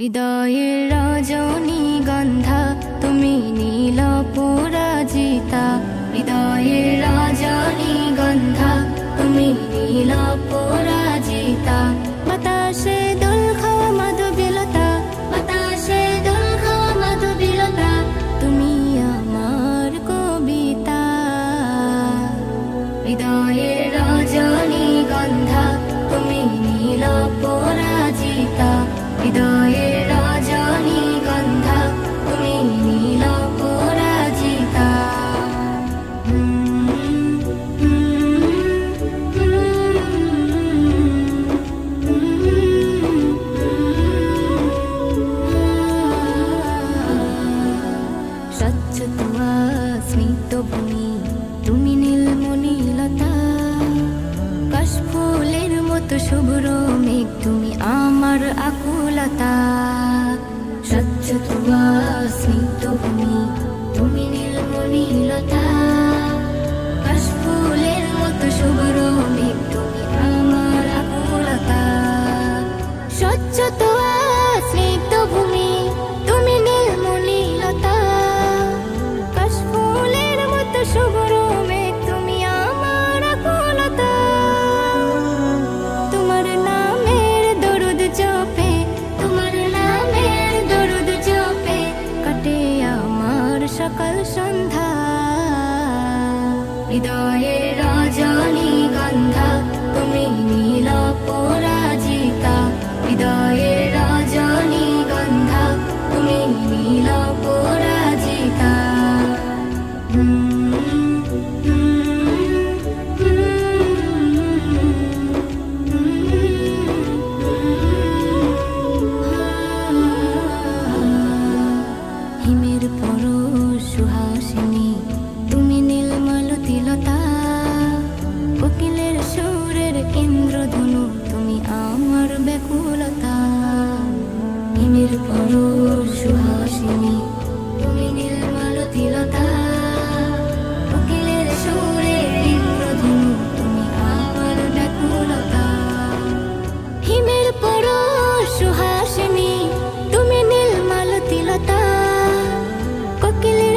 হৃদয়ের রজনী গন্ধা, তুমি নীল পরাজিতা। হৃদয়ের রজনী গন্ধা, তুমি নীল পরাজিতা। বাতাসে দোল খাওয়া মাধবিলতা, বাতাসে দোল খাওয়া মাধবিলতা, তুমি আমার কবিতা। হৃদয়ের রজনী গন্ধা, তুমি নীল পরাজিতা। হৃদয়ের স্বচ্ছ তোমা স্মিত তুমি নীলমণিলতা কাশফুলের মতো শুভ্র মেঘ, তুমি আমার আকুলতা। স্বচ্ছ তোমা স্মিত ভূমি, তুমি নীলমণিলতা কাশফুলের মতো শুভ্র সন্ধ্যা। হৃদয়ের রজনী গন্ধা তুমি নীল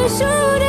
তুমি